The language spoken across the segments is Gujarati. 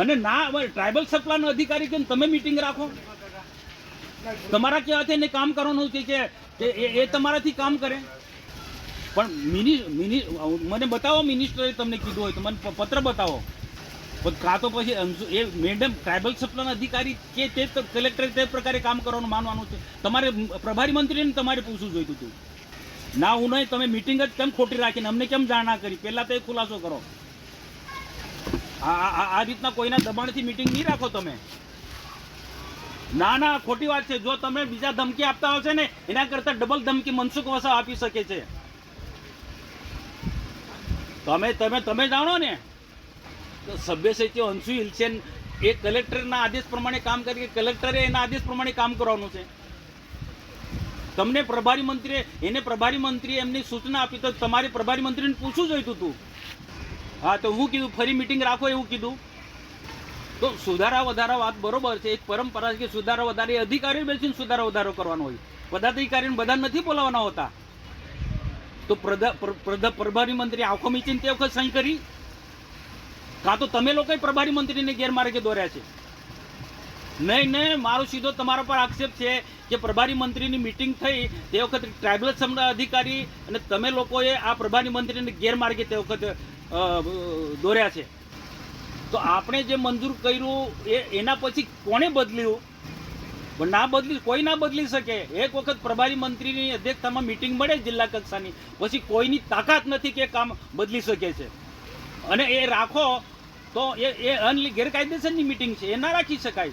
અને ના ટ્રાઇબલ સપ્લાયનો અધિકારી કેમ તમે મીટિંગ રાખો. તમારા કહેવાથી એને કામ કરવાનું છે કે, એ તમારાથી કામ કરે. પણ મિનિ મિનિ, મને બતાવો મિનિસ્ટરે તમને કીધું હોય તો મને પત્ર બતાવો. કાં તો પછી એ મેડમ ટ્રાઇબલ સપ્લાયના અધિકારી કે તો કલેક્ટરે તે પ્રકારે કામ કરવાનું માનવાનું છે. તમારે પ્રભારી મંત્રીને તમારે પૂછવું જોઈતું હતું. ના, હું નહીં, તમે મિટિંગ જ કેમ ખોટી રાખીને? અમને કેમ જાણ ના કરી? પહેલા તો એ ખુલાસો કરો. આ રીતના કોઈના દબાણથી મિટિંગ નહીં રાખો તમે. ના ના, ખોટી વાત છે. જો તમે બીજા ધમકી આપતા હશે ને, એના કરતા ડબલ ધમકી મનસુખ વસાવા આપી શકે છે. તમે તમે તમે જાણો ને. તો સભ્ય સચિવ અંશુ હિલસેન એ કલેક્ટરના આદેશ પ્રમાણે કામ કરી કલેક્ટરે એના આદેશ પ્રમાણે કામ કરવાનું છે? તમને પ્રભારી મંત્રીએ એને પ્રભારી મંત્રીએ એમની સૂચના આપી તો તમારે પ્રભારી મંત્રીને પૂછવું જોઈતું હતું. હા, તો હું કીધું, ફરી મિટિંગ રાખો એવું કીધું. તો સુધારા વધારા વાત બરોબર છે, એક પરંપરા છે કે સુધારા વધારે અધિકારીઓ અધિકારી બેસીને સુધારા વધારો કરવાનો હોય. પદાધિકારીને બધા નથી બોલાવવાના હોતા. તો પ્રધા- પ્રભારી મંત્રી આંખો મીચીને તે વખત સહી કરી? કાં તો તમે લોકોએ પ્રભારી મંત્રીને ગેરમાર્ગે દોર્યા છે? નહીં નહીં, મારો સીધો તમારા પર આક્ષેપ છે કે પ્રભારી મંત્રીની મિટિંગ થઈ તે વખતે ટ્રાઇબલ અધિકારી અને તમે લોકોએ આ પ્રભારી મંત્રીને ગેરમાર્ગે તે વખતે દોર્યા છે. તો આપણે જે મંજૂર કર્યું એ એના પછી કોણે બદલ્યું? પણ ના બદલી, કોઈ ના બદલી શકે. એક વખત પ્રભારી મંત્રીની અધ્યક્ષતામાં મિટિંગ મળે જિલ્લા કક્ષાની, પછી કોઈની તાકાત નથી કે કામ બદલી શકે છે. અને એ રાખો તો એ એ અનલી ગેરકાયદેસરની મિટિંગ છે. એ ના રાખી શકાય.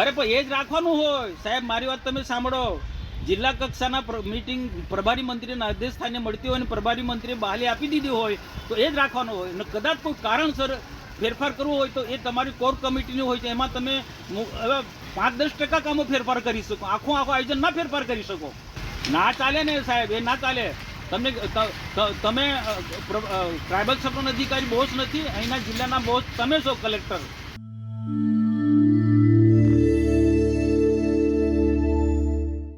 અરે પણ એ જ રાખવાનું હોય. સાહેબ, મારી વાત તમે સાંભળો. જિલ્લા કક્ષાના મિટિંગ પ્રભારી મંત્રીના આદેશ સ્થાને મળતી હોય અને પ્રભારી મંત્રીએ બહાલી આપી દીધી હોય, તો એ જ રાખવાનું હોય. અને કદાચ કોઈ કારણસર ફેરફાર કરવો હોય તો એ તમારી કોર કમિટીની હોય છે. એમાં તમે પાંચ દસ ટકા કામો ફેરફાર કરી શકો. આખું આખું આયોજન ના ફેરફાર કરી શકો. ના ચાલે ને સાહેબ, એ ના ચાલે. તમને તમે ટ્રાઇબલ સભ્યનો અધિકારી બોસ નથી, અહીંના જિલ્લાના બોસ તમે છો, કલેક્ટર.